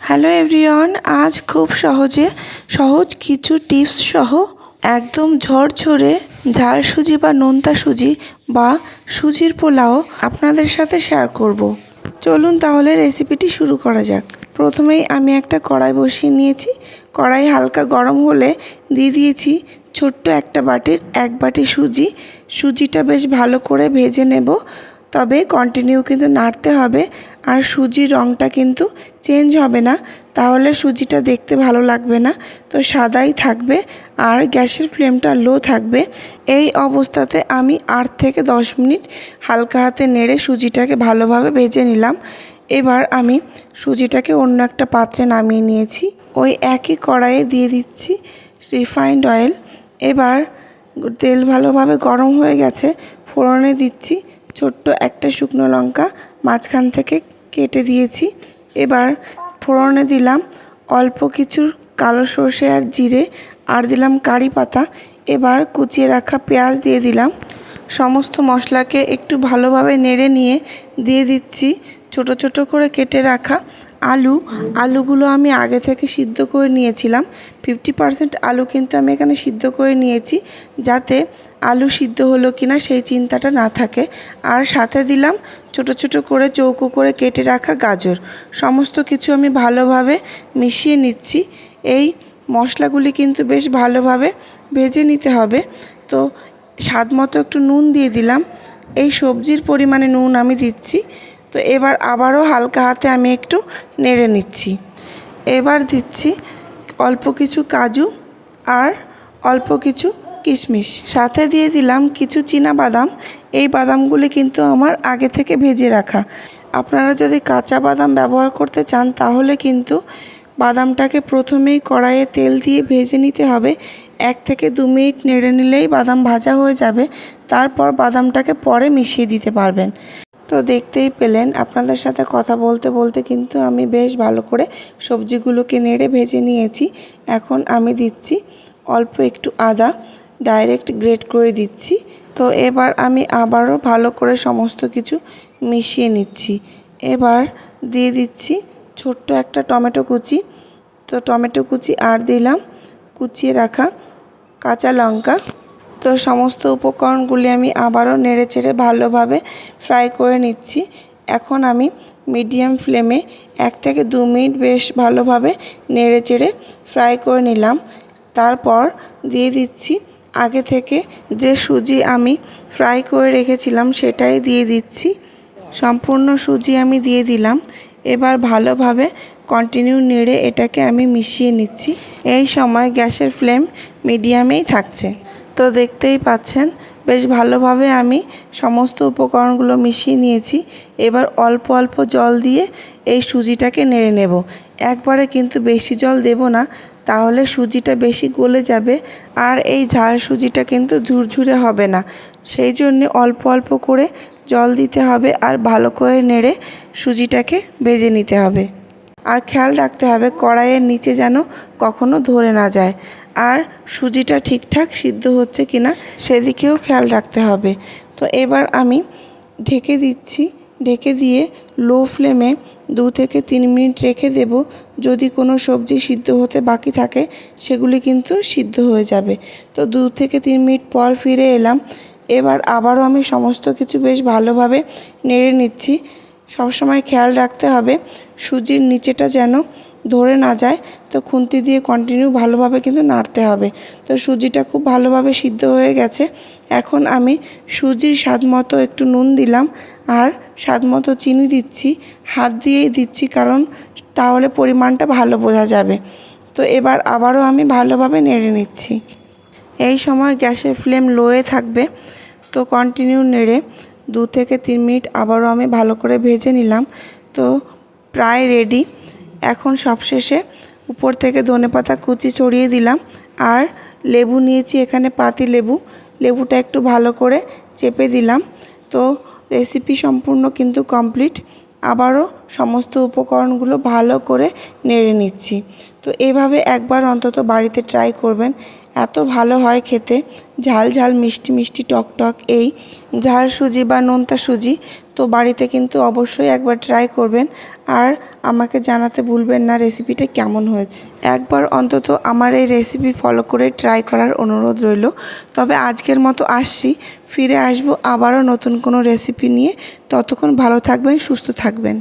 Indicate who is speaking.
Speaker 1: Hello everyone আজ খুব সহজে সহজ কিছু টিপস সহ একদম ঝরঝরে ঝাল সুজি বা নোনতা সুজি বা সুজির পোলাও আপনাদের সাথে শেয়ার করব। চলুন তাহলে রেসিপিটি শুরু করা যাক। প্রথমেই আমি একটা কড়াই বসিয়ে নিয়েছি। কড়াই হালকা গরম হলে দিয়ে দিয়েছি ছোট্ট একটা বাটির এক বাটি সুজি। সুজিটা বেশ ভালো করে ভেজে নেব। তবে কন্টিনিউ কিন্তু নাড়তে হবে। আর সুজির রঙটা কিন্তু চেঞ্জ হবে না। তাহলে সুজিটা দেখতে ভালো লাগবে না। তো সাদাই থাকবে আর গ্যাসের ফ্লেমটা লো থাকবে। এই অবস্থাতে আমি আট থেকে দশ মিনিট হালকা হাতে নেড়ে সুজিটাকে ভালোভাবে ভেজে নিলাম। এবার আমি সুজিটাকে অন্য একটা পাত্রে নামিয়ে নিয়েছি। ওই একই কড়াইয়ে দিয়ে দিচ্ছি রিফাইন্ড অয়েল এবার তেল ভালোভাবে গরম হয়ে গেছে। ফোড়নে দিচ্ছি। ছোট্ট একটা শুকনো লঙ্কা মাঝখান থেকে কেটে দিয়েছি। এবার ফোড়নে দিলাম অল্প কিছু কালো সর্ষে আর জিরে আর দিলাম কারি পাতা। এবার কুচিয়ে রাখা পেঁয়াজ দিয়ে দিলাম। সমস্ত মশলাকে একটু ভালোভাবে নেড়ে নিয়ে দিয়ে দিচ্ছি। ছোট ছোট করে কেটে রাখা আলু, আলুগুলো আমি আগে থেকে সিদ্ধ করে নিয়েছিলাম। ফিফটি পারসেন্ট আলু কিন্তু আমি এখানে সিদ্ধ করে নিয়েছি যাতে আলু সিদ্ধ হলো কিনা সেই চিন্তাটা না থাকে। আর সাথে দিলাম ছোট ছোট করে চৌকো করে কেটে রাখা গাজর। সমস্ত কিছু আমি ভালোভাবে মিশিয়ে নিচ্ছি। এই মশলাগুলি কিন্তু বেশ ভালোভাবে ভেজে নিতে হবে। তো স্বাদ মতো একটু নুন দিয়ে দিলাম। এই সবজির পরিমাণে নুন আমি দিচ্ছি। তো এবার আবারও হালকা হাতে আমি একটু নেড়ে নিচ্ছি। এবার দিচ্ছি অল্প কিছু কাজু আর অল্প কিছু কিশমিশ। সাথে দিয়ে দিলাম কিছু চীনা বাদাম। এই বাদামগুলি কিন্তু আমার আগে থেকে ভেজে রাখা। আপনারা যদি কাঁচা বাদাম ব্যবহার করতে চান, তাহলে কিন্তু বাদামটাকে প্রথমেই কড়াইয়ে তেল দিয়ে ভেজে নিতে হবে। এক থেকে দু মিনিট নেড়ে নিলেই বাদাম ভাজা হয়ে যাবে। তারপর বাদামটাকে পরে মিশিয়ে দিতে পারবেন। তো দেখতেই পেলেন, আপনাদের সাথে কথা বলতে বলতে কিন্তু আমি বেশ ভালো করে সবজিগুলোকে নেড়ে ভেজে নিয়েছি। এখন আমি দিচ্ছি অল্প একটু আদা ডাইরেক্ট গ্রেট করে দিচ্ছি। তো এবার আমি আবারও ভালো করে সমস্ত কিছু মিশিয়ে নিচ্ছি। এবার দিয়ে দিচ্ছি ছোট্ট একটা টমেটো কুচি। তো টমেটো কুচি আর দিলাম, কুচিয়ে রাখা কাঁচা লঙ্কা। তো সমস্ত উপকরণগুলি আমি আবারও নেড়ে চেড়ে ভালোভাবে ফ্রাই করে নিচ্ছি। এখন আমি মিডিয়াম ফ্লেমে এক থেকে দু মিনিট বেশ ভালোভাবে নেড়ে চেড়ে ফ্রাই করে নিলাম। তারপর দিয়ে দিচ্ছি আগে থেকে যে সুজি আমি ফ্রাই করে রেখেছিলাম সেটাই দিয়ে দিচ্ছি। সম্পূর্ণ সুজি আমি দিয়ে দিলাম। এবার ভালোভাবে কন্টিনিউ নেড়ে এটাকে আমি মিশিয়ে নিচ্ছি। এই সময় গ্যাসের ফ্লেম মিডিয়ামেই থাকছে। তো দেখতেই পাচ্ছেন, বেশ ভালোভাবে আমি সমস্ত উপকরণগুলো মিশিয়ে নিয়েছি। এবার অল্প অল্প জল দিয়ে এই সুজিটাকে নেড়ে নেব। একবারে কিন্তু বেশি জল দেব না, তাহলে সুজিটা বেশি গলে যাবে আর এই ঝাল সুজিটা কিন্তু ঝুরঝুরে হবে না। সেই জন্য অল্প অল্প করে জল দিতে হবে আর ভালো করে নেড়ে সুজিটাকে ভেজে নিতে হবে। আর খেয়াল রাখতে হবে, কড়াইয়ের নিচে যেন কখনো ধরে না যায়। আর সুজিটা ঠিকঠাক সিদ্ধ হচ্ছে কিনা সেদিকেও খেয়াল রাখতে হবে। তো এবার আমি ঢেকে দিচ্ছি, ঢেকে দিয়ে লো ফ্লেমে দু থেকে তিন মিনিট রেখে দেব। যদি কোনো সবজি সিদ্ধ হতে বাকি থাকে, সেগুলি কিন্তু সিদ্ধ হয়ে যাবে। তো দু থেকে তিন মিনিট পর ফিরে এলাম। এবার আবারও আমি সমস্ত কিছু বেশ ভালোভাবে নেড়ে নিচ্ছি। সবসময় খেয়াল রাখতে হবে, সুজির নিচেটা যেন ধরে না যায়, তো খুন্তি দিয়ে কন্টিনিউ ভালোভাবে কিন্তু নাড়তে হবে। তো সুজিটা খুব ভালোভাবে সিদ্ধ হয়ে গেছে। এখন আমি সুজির স্বাদ মতো একটু নুন দিলাম আর স্বাদ মতো চিনি দিচ্ছি। হাত দিয়েই দিচ্ছি কারণ তাহলে পরিমাণটা ভালো বোঝা যাবে। তো এবার আবারও আমি ভালোভাবে নেড়ে নিচ্ছি। এই সময় গ্যাসের ফ্লেম লোয়ে থাকবে। তো কন্টিনিউ নেড়ে দু থেকে তিন মিনিট আবারও আমি ভালো করে ভেজে নিলাম। তো প্রায় রেডি এখন সবশেষে উপর থেকে ধনেপাতা কুচি ছড়িয়ে দিলাম। আর লেবু নিয়েছি এখানে পাতি লেবু। লেবুটা একটু ভালো করে চেপে দিলাম। তো রেসিপি সম্পূর্ণ কিন্তু কমপ্লিট আবারও সমস্ত উপকরণগুলো ভালো করে নেড়ে নিচ্ছি। তো এভাবে একবার অন্তত বাড়িতে ট্রাই করবেন। এত ভালো হয় খেতে। ঝাল ঝাল মিষ্টি মিষ্টি টক টক এই। ঝাল সুজি বা নোনতা সুজি তো বাড়িতে কিন্তু অবশ্যই একবার ট্রাই করবেন। আর আমাকে জানাতে ভুলবেন না রেসিপিটা কেমন হয়েছে। একবার অন্তত আমার এই রেসিপি ফলো করে ট্রাই করার অনুরোধ রইল। তবে আজকের মতো আসছি। ফিরে আসব আবারও নতুন কোনো রেসিপি নিয়ে। ততক্ষণ ভালো থাকবেন, সুস্থ থাকবেন।